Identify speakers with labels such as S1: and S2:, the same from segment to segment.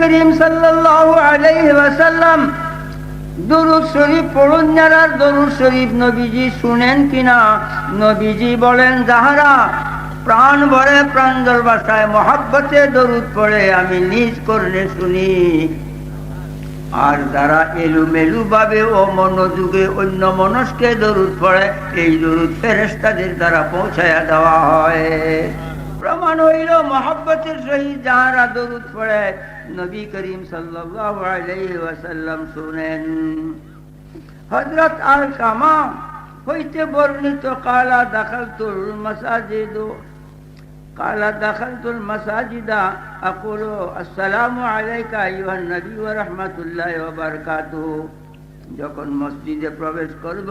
S1: করিম ওয়াসাল্লাম দরুদ শরীফ পড়ুন যারা, দরুদ শরীফ নবীজি শুনেন কিনা? নবীজি বলেন, যাহারা প্রাণ ভরে প্রাঞ্জল ভাষায় মহাব্বতে দরুদ পড়ে, আমি নিজ করলে শুনি। আর যারা এলুমেলু ভাবে ও মনোযোগে অন্য মনস্কে দরুদ পড়ে, এই দরুদ ফেরেস্তাদের দ্বারা পৌঁছায়া দেওয়া হয়। প্রমাণ হইল, মহাব্বতের সহিত যাহারা দরুদ পড়ে, নবী করিম সাল্লাম শুনেন। হজরত আল কামা হইতে বর্ণিত, কালা দখল তুল মসাজিদ। কালা দখল তুল মসাজিদা। আকুল আসসালাম আলাইকা ইহান নবী ও রহমতুল্লাহ যখন মসজিদে প্রবেশ করব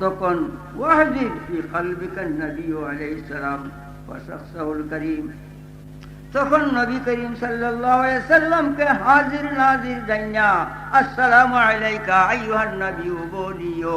S1: তখন ওয়াহদির ফি কলবিকা নবী আলাইহিস সালাম ওয়া শাখসাহুল করিম তখন নবী করিম সাল্লাল্লাহু আলাইহি সাল্লামকে হাজির নাজির জানিয়া আসসালামু আলাইকা আইয়ুহান নবী বলিও